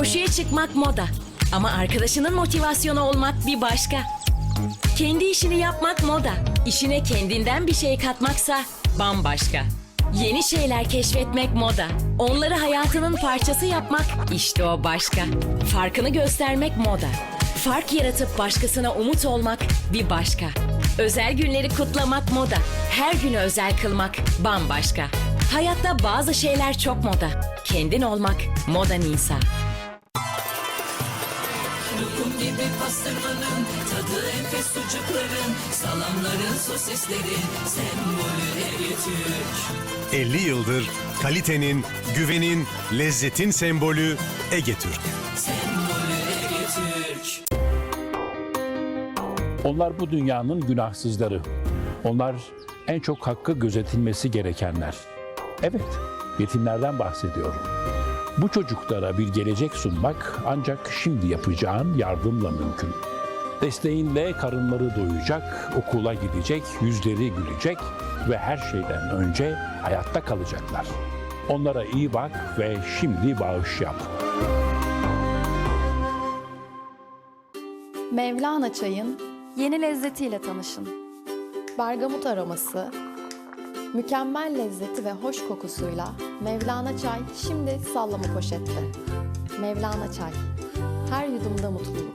Koşuya çıkmak moda. Ama arkadaşının motivasyonu olmak bir başka. Kendi işini yapmak moda. İşine kendinden bir şey katmaksa bambaşka. Yeni şeyler keşfetmek moda. Onları hayatının parçası yapmak işte o başka. Farkını göstermek moda. Fark yaratıp başkasına umut olmak bir başka. Özel günleri kutlamak moda. Her günü özel kılmak bambaşka. Hayatta bazı şeyler çok moda. Kendin olmak moda Nisa. Lokum gibi pastırmanın tadı enfes sucukların salamların sosislerin sembolü Ege Türk. 50 yıldır kalitenin, güvenin, lezzetin sembolü Ege Türk. Sembolü Ege Türk. Onlar bu dünyanın günahsızları. Onlar en çok hakkı gözetilmesi gerekenler. Evet, yetimlerden bahsediyorum. Bu çocuklara bir gelecek sunmak ancak şimdi yapacağın yardımla mümkün. Desteğinle karınları doyacak, okula gidecek, yüzleri gülecek ve her şeyden önce hayatta kalacaklar. Onlara iyi bak ve şimdi bağış yap. Mevlana çayın yeni lezzetiyle tanışın. Bergamot aroması, mükemmel lezzeti ve hoş kokusuyla Mevlana çay şimdi sallama poşette. Mevlana çay, her yudumda mutluluk.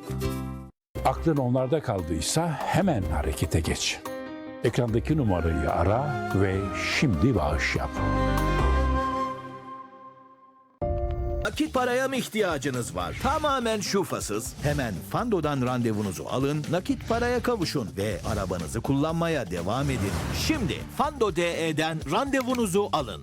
Aklın onlarda kaldıysa hemen harekete geç. Ekrandaki numarayı ara ve şimdi bağış yap. Nakit paraya mı ihtiyacınız var? Tamamen şufasız. Hemen Fando'dan randevunuzu alın, nakit paraya kavuşun ve arabanızı kullanmaya devam edin. Şimdi Fando DE'den randevunuzu alın.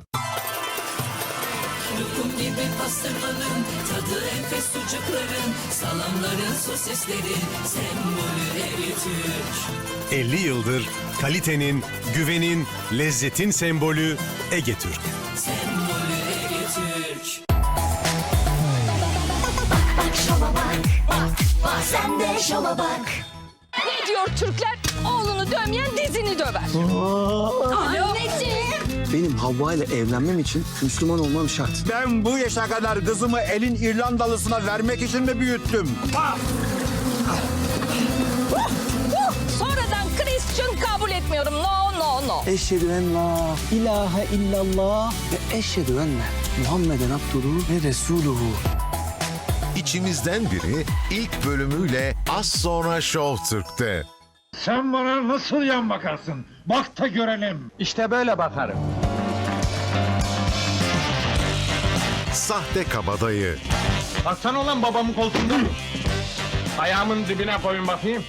Lokum gibi pastırmanın tadı enfes sucukların salamların sosislerin sembolü Ege Türk. 50 yıldır kalitenin, güvenin, lezzetin sembolü Ege Türk. Sembolü Ne diyor Türkler? Oğlunu dövmeyen dizini döver. Anneciğim. Benim Havva ile evlenmem için Müslüman olmam şart. Ben bu yaşa kadar kızımı elin İrlandalısına vermek için mi büyüttüm? Sonradan Christian kabul etmiyorum. No no no. Eşhedü en la ilahe illallah ve eşhedü enne Muhammeden abduhu ve resuluhu. İçimizden biri ilk bölümüyle az sonra Show Türk'te. Sen bana nasıl yan bakarsın? Bak da görelim. İşte böyle bakarım. Sahte kabadayı, Baksana olan babamın koltuğunda. Ayağımın dibine koyun bakayım.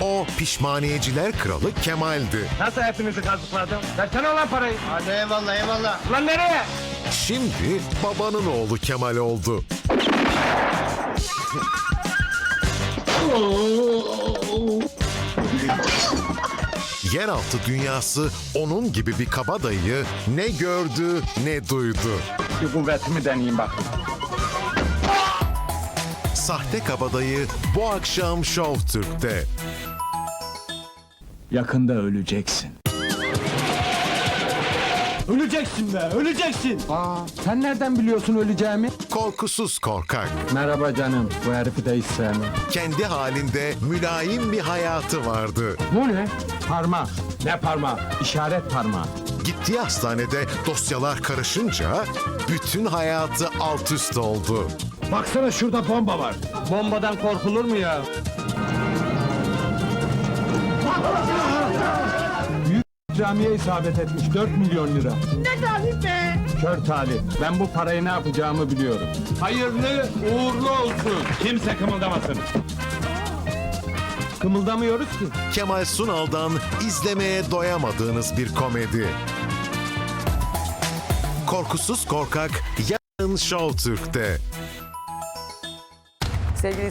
o pişmaniyeciler kralı Kemal'di. Nasıl hepinizi kazıkladım? Versene olan parayı. Hadi eyvallah eyvallah. Lan nereye? Şimdi babanın oğlu Kemal oldu. Yeraltı dünyası onun gibi bir kabadayıyı ne gördü ne duydu. Bir kuvvetimi deneyeyim bak. Sahte kabadayı bu akşam Show Türk'te. Yakında öleceksin. Öleceksin be öleceksin. Aa, sen nereden biliyorsun öleceğimi? Korkusuz korkak, Merhaba canım. Bu herifi de hiç sevmem. kendi halinde mülayim bir hayatı vardı. Bu ne? Parmak. Ne parmağı? İşaret parmağı. Gittiği hastanede dosyalar karışınca bütün hayatı alt üst oldu. Baksana şurada bomba var. Bombadan korkulur mu ya? Camiye isabet etmiş 4 milyon lira. Ne talip be? Kör talip. Ben bu parayı ne yapacağımı biliyorum. Hayırlı uğurlu olsun. Kimse kımıldamasın. Kımıldamıyoruz ki. Kemal Sunal'dan izlemeye doyamadığınız bir komedi. Korkusuz Korkak yarın Show Türk'te. Sevgili